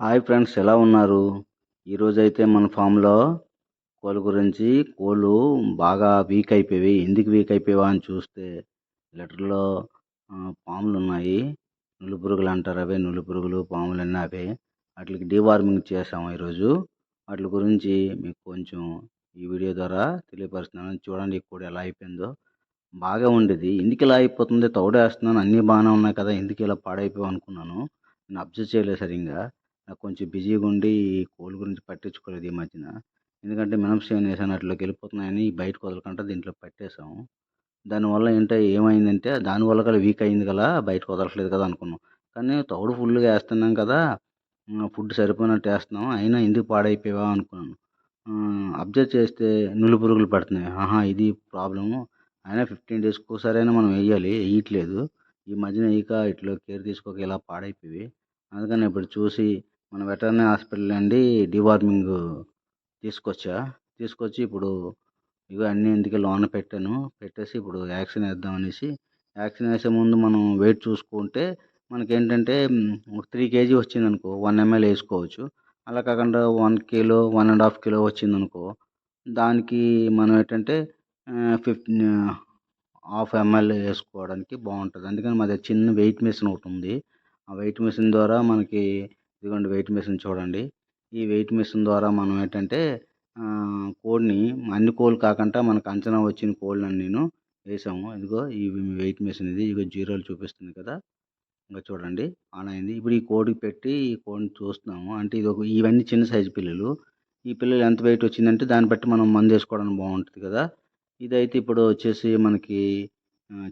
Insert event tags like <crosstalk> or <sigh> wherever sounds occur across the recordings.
Hi friends ఎలా ఉన్నారు? ఈరోజైతే మన ఫామ్లో కోళ్ళ గురించి కోళ్ళు బాగా వీక్ అయిపోయి ఎందుకు వీక్ అయిపోయావా అని చూస్తే లెటర్లో పాములు ఉన్నాయి. నులు పురుగులు అంటారు అవే నులు పురుగులు పాములు అన్నీ అవే. వాటికి డీవార్మింగ్ చేసాము ఈరోజు. వాటి గురించి మీకు కొంచెం ఈ వీడియో ద్వారా తెలియపరుస్తున్నాను. చూడండి కూడా కోడి ఎలా అయిపోయిందో. బాగా ఉండేది. ఎందుకు ఇలా అయిపోతుంది? తౌడేస్తున్నాను అన్నీ బాగానే ఉన్నాయి కదా. ఎందుకు ఇలా పాడైపోయావు అనుకున్నాను. నేను అబ్జర్వ్ చేయలేదు సరిగ్గా. కొంచెం బిజీగా ఉండి కోళ్ళ గురించి పట్టించుకోలేదు ఈ మధ్యన. ఎందుకంటే మినపసేను వేసాను అట్లోకి వెళ్ళిపోతున్నాయని బయటకు వదలకుండా దీంట్లో పట్టేసాము దానివల్ల ఏంటో ఏమైందంటే దానివల్ల గల వీక్ అయింది కదా బయటకు వదలట్లేదు కదా అనుకున్నాం. కానీ తౌడు ఫుల్గా వేస్తున్నాం కదా ఫుడ్ సరిపోయినట్టు వేస్తున్నాం అయినా ఎందుకు పాడైపోయావా అనుకున్నాను. అబ్జర్వ్ చేస్తే నులు పురుగులు పడుతున్నాయి. ఆహా ఇది ప్రాబ్లము. అయినా ఫిఫ్టీన్ డేస్కి ఒకసారైనా మనం వేయాలి వేయట్లేదు ఈ మధ్యన వేయక ఇట్లా కేర్ తీసుకోక ఇలా పాడైపోయి అందుకని ఇప్పుడు చూసి మన వెటర్నరీ హాస్పిటల్ నుండి డివార్మింగ్ తీసుకొచ్చా? తీసుకొచ్చి ఇప్పుడు ఇవి అన్నీ ఇందుకే లోన పెట్టాను. పెట్టేసి ఇప్పుడు వ్యాక్సిన్ వేద్దాం అనేసి వ్యాక్సిన్ వేసే ముందు మనం వెయిట్ చూసుకుంటే మనకి ఏంటంటే ఒక త్రీ కేజీ వచ్చింది అనుకో వన్ ఎంఎల్ వేసుకోవచ్చు. అలా కాకుండా one kilo one and half kilo వచ్చింది అనుకో దానికి మనం ఏంటంటే ఫిఫ్టీన్ హాఫ్ ఎంఎల్ వేసుకోవడానికి బాగుంటుంది అందుకని మా దగ్గర చిన్న వెయిట్ మిషన్ ఒకటి ఉంది ఆ వెయిట్ మిషన్ ద్వారా మనకి ఇదిగోండి వెయిట్ మిషన్ చూడండి. ఈ వెయిట్ మిషన్ ద్వారా మనం ఏంటంటే కోడిని అన్ని కోళ్ళు కాకుండా మనకు అంచనా వచ్చిన కోళ్ళని నేను వేసాము. ఇదిగో ఈ వెయిట్ మిషన్ ఇది. ఇదిగో జీరోలు చూపిస్తుంది కదా. ఇంకా చూడండి. ఆన్ అయింది. ఇప్పుడు ఈ కోడికి పెట్టి ఈ కోడిని చూస్తున్నాము. అంటే ఇది ఒక ఇవన్నీ చిన్న సైజు పిల్లలు. ఈ పిల్లలు ఎంత వెయిట్ వచ్చిందంటే దాన్ని బట్టి మనం మందు వేసుకోవడానికి బాగుంటుంది కదా. ఇదైతే ఇప్పుడు వచ్చేసి మనకి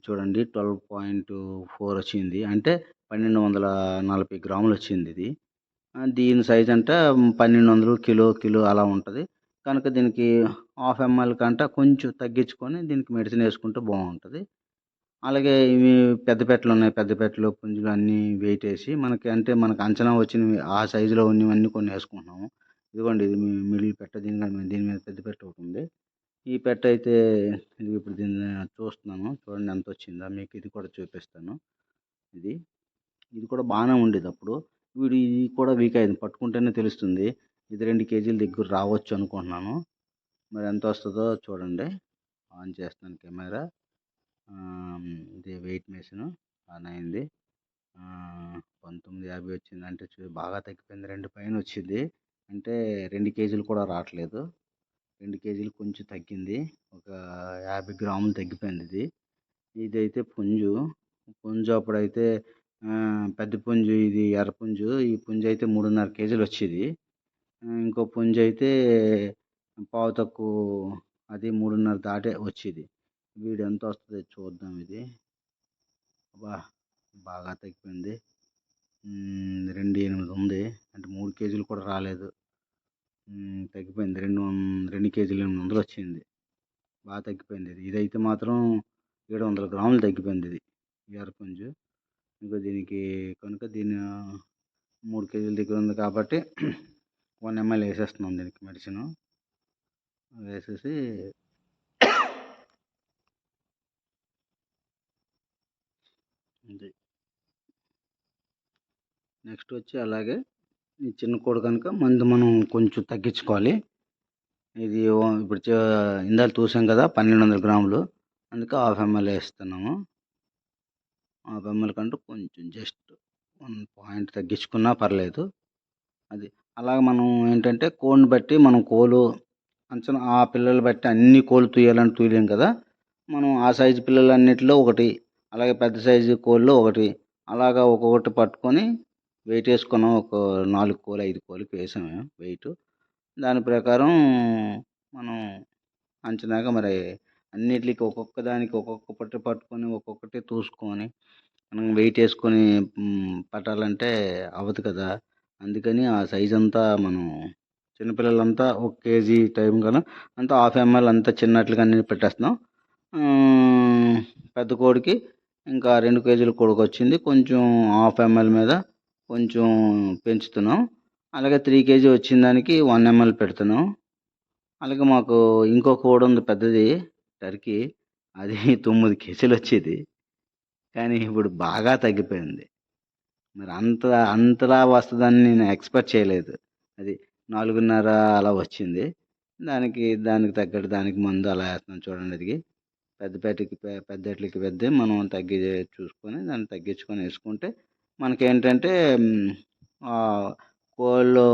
చూడండి ట్వెల్వ్ పాయింట్ ఫోర్ వచ్చింది. అంటే పన్నెండు వందల నలభై గ్రాములు వచ్చింది ఇది. దీని సైజ్ అంటే పన్నెండు వందలు కిలో కిలో అలా ఉంటుంది. కనుక దీనికి హాఫ్ ఎంఎల్ కంటే కొంచెం తగ్గించుకొని దీనికి మెడిసిన్ వేసుకుంటే బాగుంటుంది. అలాగే ఇవి పెద్ద పెట్టలు ఉన్నాయి. పెద్ద పెట్టలు పుంజులు అన్నీ వెయిట్ వేసి మనకి అంటే మనకు అంచనా వచ్చినవి ఆ సైజులో ఉన్నవన్నీ కొన్ని వేసుకుంటున్నాము. ఇదిగోండి ఇది మిడిల్ పెట్ట దీని దీని మీద పెద్ద పెట్ట ఒకటి ఉంది. ఈ పెట్ట అయితే ఇది ఇప్పుడు దీన్ని చూస్తున్నాను. చూడండి ఎంత వచ్చిందో? మీకు ఇది కూడా చూపిస్తాను. ఇది ఇది కూడా బాగానే ఉండేది అప్పుడు. వీడు ఇది కూడా వీక్ అయింది. పట్టుకుంటేనే తెలుస్తుంది. ఇది రెండు కేజీల దగ్గర రావచ్చు అనుకుంటున్నాను. మరి ఎంత వస్తుందో చూడండి. ఆన్ చేస్తాను కెమెరా. ఇది వెయిట్ మెషిన్ ఆన్ అయింది. పంతొమ్మిది యాభై వచ్చింది. అంటే బాగా తగ్గిపోయింది. రెండు పైన వచ్చింది. అంటే రెండు కేజీలు కూడా రావట్లేదు. రెండు కేజీలు కొంచెం తగ్గింది. ఒక యాభై గ్రాములు తగ్గిపోయింది ఇది. ఇదైతే పుంజు. పుంజు అప్పుడైతే పెద్ద పుంజు ఇది ఎర్ర పుంజు. ఈ పుంజు అయితే మూడున్నర కేజీలు వచ్చేది. ఇంకో పుంజు అయితే పావు తక్కువ అది మూడున్నర దాటే వచ్చేది. వీడు ఎంత వస్తుంది చూద్దాం ఇది. బా బాగా తగ్గిపోయింది. రెండు ఎనిమిది ఉంది. అంటే మూడు కేజీలు కూడా రాలేదు. తగ్గిపోయింది. రెండు రెండు కేజీలు ఎనిమిది వందలు వచ్చింది. బాగా తగ్గిపోయింది ఇది. ఇదైతే మాత్రం ఏడు వందల గ్రాములు తగ్గిపోయింది ఇది. ఎర్రపుంజు ఇంకా దీనికి కనుక దీని మూడు కేజీల దగ్గర ఉంది కాబట్టి <clears throat> వన్ ఎంఎల్ వేసేస్తున్నాం దీనికి మెడిసిన్. వేసేసి నెక్స్ట్ వచ్చి అలాగే ఈ చిన్న కోడి కనుక మందు మనం కొంచెం తగ్గించుకోవాలి. ఇది ఇప్పుడు ఇందాక చూసాం కదా పన్నెండు వందల గ్రాములు. అందుకే హాఫ్ ఎంఎల్ వేస్తున్నాము. మా ఎంఎల్ కంటే కొంచెం జస్ట్ వన్ పాయింట్ తగ్గించుకున్నా పర్లేదు. అది అలాగ మనం ఏంటంటే కోడిని బట్టి మనం కోలు అంచనా ఆ పిల్లలు బట్టి అన్ని కోళ్ళు తూయాలని తూయలేం కదా. మనం ఆ సైజు పిల్లలన్నిటిలో ఒకటి అలాగే పెద్ద సైజు కోళ్ళు ఒకటి అలాగా ఒక్కొక్కటి పట్టుకొని వెయిట్ వేసుకున్నాం ఒక నాలుగు కోలు ఐదు కోళ్ళకి వేసాము వెయిట్. దాని ప్రకారం మనం అంచనాగా మరి అన్నిటికి ఒక్కొక్క దానికి ఒక్కొక్క పట్టు పట్టుకొని ఒక్కొక్కటి చూసుకొని మనం వెయిట్ వేసుకొని పట్టాలంటే అవ్వదు కదా! అందుకని ఆ సైజ్ అంతా మనం చిన్నపిల్లలంతా ఒక కేజీ టైం కన్నా అంతా హాఫ్ ఎంఎల్ అంతా చిన్నట్లుగా అన్నీ పెట్టేస్తున్నాం పెద్ద కోడికి ఇంకా రెండు కేజీల కోడికి వచ్చింది. కొంచెం హాఫ్ ఎంఎల్ మీద కొంచెం పెంచుతున్నాం. అలాగే త్రీ కేజీ వచ్చిన దానికి వన్ ఎంఎల్ పెడుతున్నాం. అలాగే మాకు ఇంకో కోడి ఉంది పెద్దది టర్కీ. అది తొమ్మిది కేజీలు వచ్చేది. కానీ ఇప్పుడు బాగా తగ్గిపోయింది. మరి అంత అంతలా వస్తుందని నేను ఎక్స్పెక్ట్ చేయలేదు. అది నాలుగున్నర అలా వచ్చింది. దానికి దానికి తగ్గట్టు దానికి మందు అలా వేస్తున్నాను చూడండి అది పెద్ద పెద్దకి పెద్ద పెద్ద మనం తగ్గి చూసుకొని దాన్ని తగ్గించుకొని వేసుకుంటే మనకేంటంటే కోళ్ళు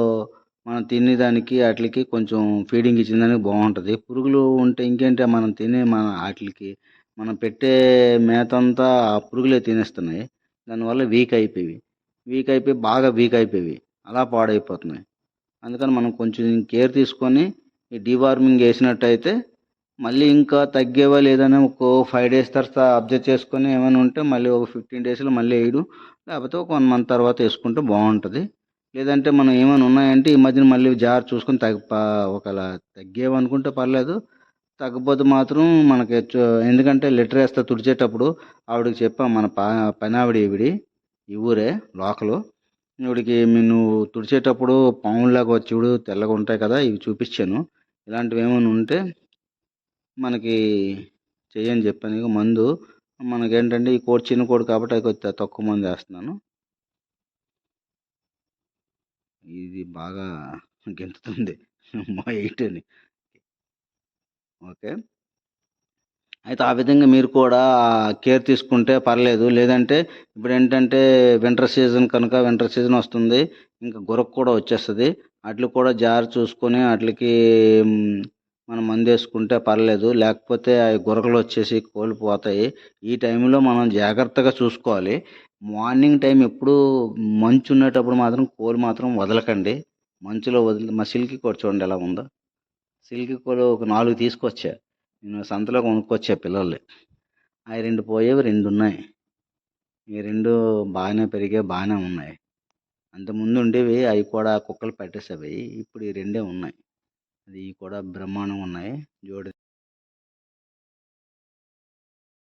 మనం తినేదానికి వాటికి కొంచెం ఫీడింగ్ ఇచ్చేదానికి బాగుంటుంది. పురుగులు ఉంటే ఇంకేంటి మనం తినే మన వాటికి మనం పెట్టే మేత అంతా ఆ పురుగులే తినేస్తున్నాయి. దానివల్ల వీక్ అయిపోయి వీక్ అయిపోయి బాగా వీక్ అయిపోయి అలా పాడైపోతున్నాయి. అందుకని మనం కొంచెం కేర్ తీసుకొని ఈ డీవార్మింగ్ వేసినట్టయితే మళ్ళీ ఇంకా తగ్గేవా లేదని ఒక ఫైవ్ డేస్ తర్వాత అబ్జర్వ్ చేసుకొని ఏమైనా ఉంటే మళ్ళీ ఒక ఫిఫ్టీన్ డేస్లో మళ్ళీ వేయడం. లేకపోతే ఒక వన్ మంత్ తర్వాత వేసుకుంటే బాగుంటుంది. లేదంటే మనం ఏమైనా ఉన్నాయంటే ఈ మధ్యన మళ్ళీ జార్ చూసుకొని తగ్గ ప- ఒకవేళ తగ్గేవనుకుంటే పర్లేదు. తగ్గకపోతే మాత్రం మనకి ఎందుకంటే లెటర్ వేస్తే తుడిచేటప్పుడు ఆవిడకి చెప్పాం మన పా పని ఆవిడ ఈవిడి ఈ ఊరే లోకలు. ఈవిడికి నువ్వు తుడిచేటప్పుడు పాములాగా వచ్చి తెల్లగా ఉంటాయి కదా ఇవి చూపించాను. ఇలాంటివి ఏమైనా ఉంటే మనకి చెయ్యని చెప్పాను ఇక మందు. మనకేంటంటే ఈ కోడి చిన్న కోడి కాబట్టి అది కొద్దిగా తక్కువ మంది వేస్తున్నాను. ఇది బాగా గెంతుతుంది. మా ఎయిట్ అని. ఓకే. అయితే ఆ విధంగా మీరు కూడా కేర్ తీసుకుంటే పర్లేదు. లేదంటే ఇప్పుడు ఏంటంటే వింటర్ సీజన్ కనుక వింటర్ సీజన్ వస్తుంది ఇంకా గురకు కూడా వచ్చేస్తుంది. వాటికి కూడా జాగ్రత్త చూసుకొని వాటికి మనం మందు వేసుకుంటే పర్లేదు. లేకపోతే ఆ గురకలు వచ్చేసి కోల్పోతాయి. ఈ టైంలో మనం జాగ్రత్తగా చూసుకోవాలి. మార్నింగ్ టైం ఎప్పుడు మంచు ఉండేటప్పుడు మాత్రం కోలు మాత్రం వదలకండి. మంచులో వదిలి మసిల్కి కూడా చూడండి ఎలా ఉందో. సిల్కి కూడా ఒక నాలుగు తీసుకొచ్చా. నేను సంతలో కొనుక్కొచ్చా పిల్లలు అవి రెండు పోయేవి రెండు ఉన్నాయి. ఈ రెండు బాగానే పెరిగే బాగానే ఉన్నాయి. అంతకుముందు ఉండేవి అవి కూడా కుక్కలు పెట్టేసేవి. ఇప్పుడు ఈ రెండే ఉన్నాయి. అది కూడా బ్రహ్మాండంగా ఉన్నాయి. జోడి